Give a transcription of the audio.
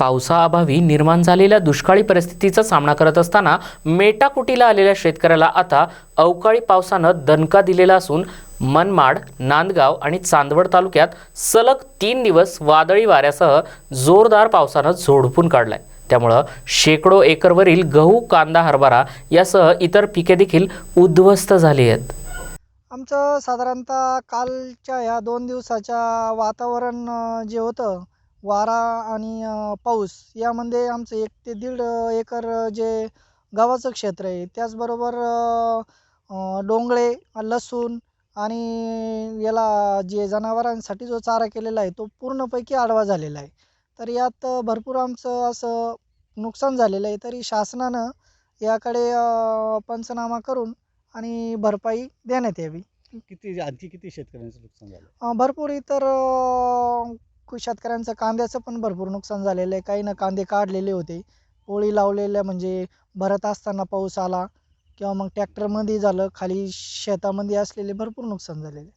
पावसाअभावी निर्माण झालेल्या दुष्काळी परिस्थितीचा सामना करत असताना मेटाकुटीला आलेल्या शेतकऱ्याला आता अवकाळी पावसानं दणका दिलेला असून मनमाड नांदगाव आणि चांदवड तालुक्यात सलग तीन दिवस वादळी वाऱ्यासह जोरदार पावसानं झोडपून काढलाय. त्यामुळं शेकडो एकरवरील गहू कांदा हरभरा यासह इतर पिके देखील उद्ध्वस्त झाली आहेत. आमचं साधारणतः कालच्या ह्या दोन दिवसाच्या वातावरण जे होतं वारा आणि पाऊस यामध्ये आमचं एक ते दीड एकर जे गव्हाचं क्षेत्र आहे त्याचबरोबर डोंगळे लसूण आणि याला जे जनावरांसाठी जो चारा केलेला आहे तो पूर्णपैकी आडवा झालेला आहे. तर यात भरपूर आमचं असं नुकसान झालेलं आहे तरी शासनानं याकडे पंचनामा करून आणि भरपाई देण्यात यावी. किती आणखी किती शेतकऱ्यांचं नुकसान झालं? भरपूर इतर शेतकऱ्यांचं कांद्याचं पण भरपूर नुकसान झालेलं आहे. काही ना कांदे काढलेले होते. पोळी लावलेल्या म्हणजे भरत असताना पाऊस आला किंवा मग ट्रॅक्टरमध्ये झालं खाली शेतामध्ये असलेले भरपूर नुकसान झालेले.